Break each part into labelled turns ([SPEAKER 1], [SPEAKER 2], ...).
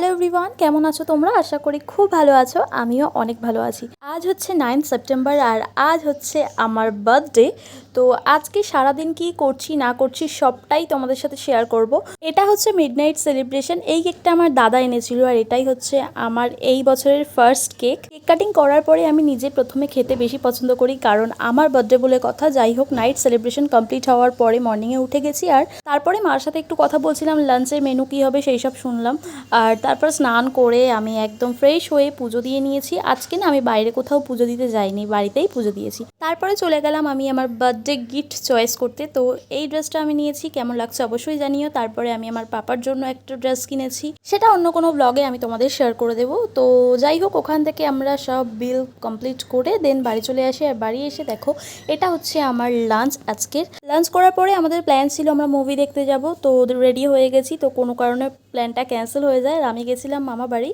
[SPEAKER 1] Hello everyone কেমন আছো তোমরা? আশা করি খুব ভালো আছো, আমিও অনেক ভালো আছি। আজ হচ্ছে নাইন সেপ্টেম্বর আর আজ হচ্ছে আমার বার্থডে তো আজকে সারাদিন কি করছি, না করছি সবটাই তোমাদের সাথে শেয়ার করব। এটা হচ্ছে মিডনাইট সেলিব্রেশন এই কেকটা আমার দাদা এনেছিল আর এটাই হচ্ছে আমার এই বছরের ফার্স্ট কেক কেক কাটিং করার পরে আমি নিজে প্রথমে খেতে বেশি পছন্দ করি কারণ আমার বার্থডে বলে কথা। যাই হোক নাইট সেলিব্রেশন কমপ্লিট হওয়ার পরে মর্নিংয়ে উঠে গেছি আর তারপরে মার সাথে একটু কথা বলছিলাম লাঞ্চের মেনু কী হবে সেই সব শুনলাম। আর তারপর স্নান করে আমি একদম ফ্রেশ হয়ে পুজো দিয়ে নিয়েছি। আজকে না আমি বাইরে কোথাও পুজো দিতে যাইনি, বাড়িতেই পুজো দিয়েছি। তারপরে চলে গেলাম আমি আমার বার্থডে গিফট চয়েস করতে, তো এই ড্রেসটা আমি নিয়েছি, কেমন লাগছে অবশ্যই জানিও। তারপরে আমি আমার পাপার জন্য একটা ড্রেস কিনেছি। সেটা অন্য কোনো ব্লগে আমি তোমাদের শেয়ার করে দেবো। তো যাই হোক, ওখান থেকে আমরা সব বিল কমপ্লিট করে দেন বাড়ি চলে আসি। আর বাড়ি এসে দেখো, এটা হচ্ছে আমার লাঞ্চ আজকের। লাঞ্চ করার পরে আমাদের প্ল্যান ছিল আমরা মুভি দেখতে যাব। তো রেডি হয়ে গেছি। তো কোনো কারণে প্ল্যানটা ক্যান্সেল হয়ে যায়। আর আমি গেছিলাম মামা বাড়ি।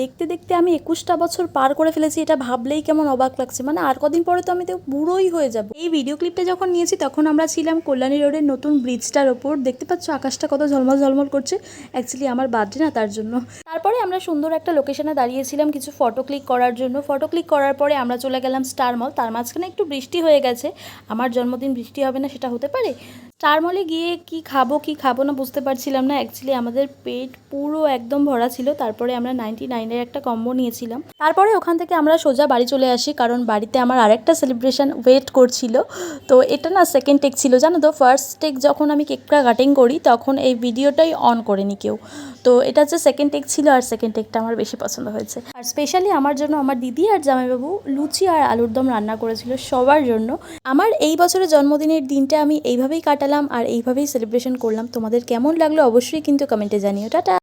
[SPEAKER 1] দেখতে দেখতে আমি একুশটা বছর পার করে ফেলেছি, এটা ভাবলেই কেমন অবাক লাগছে। মানে আর কদিন পরে তো আমি তো বুড়োই হয়ে যাব। এই ভিডিও ক্লিপটা যখন নিয়েছি, তখন আমরা ছিলাম কল্যাণী রোডের নতুন ব্রিজটার ওপর। দেখতে পাচ্ছ আকাশটা কত ঝলমল ঝলমল করছে। অ্যাকচুয়ালি আমার বার্থডে না, তার জন্য। তারপরে আমরা সুন্দর একটা লোকেশনে দাঁড়িয়েছিলাম কিছু ফটো ক্লিক করার জন্য। ফটো ক্লিক করার পরে আমরা চলে গেলাম স্টার মল তার মাঝখানে একটু বৃষ্টি হয়ে গেছে। আমার জন্মদিন বৃষ্টি হবে না, সেটা হতে পারে? স্টার মলে গিয়ে কি খাব কি খাব না বুঝতে পারছিলাম না। অ্যাকচুয়ালি আমাদের পেট পুরো একদম ভরা ছিল। তারপরে আমরা নাইনটি নাইনের একটা কম্বো নিয়েছিলাম। তারপরে ওখান থেকে আমরা সোজা বাড়ি চলে আসি, কারণ বাড়িতে আমার আরেকটা সেলিব্রেশন ওয়েট করছিল। তো এটা না সেকেন্ড টেক ছিল, জানো তো? ফার্স্ট টেক যখন আমি কেকটা কাটিং করি, তখন এই ভিডিওটাই অন করেনি কেউ। তো এটা হচ্ছে সেকেন্ড টেক ছিল আর সেকেন্ড টেকটা আমার বেশি পছন্দ হয়েছে। আর স্পেশালি আমার জন্য আমার দিদি আর জামাইবাবু লুচি আর আলুর দম রান্না করেছিল সবার জন্য। আমার এই বছরের জন্মদিনের দিনটা আমি এইভাবেই কাটালাম। আর এইভাবেই সেলিব্রেশন করলাম। তোমাদের কেমন লাগল অবশ্যই কিন্তু কমেন্টে জানিও। টাটা!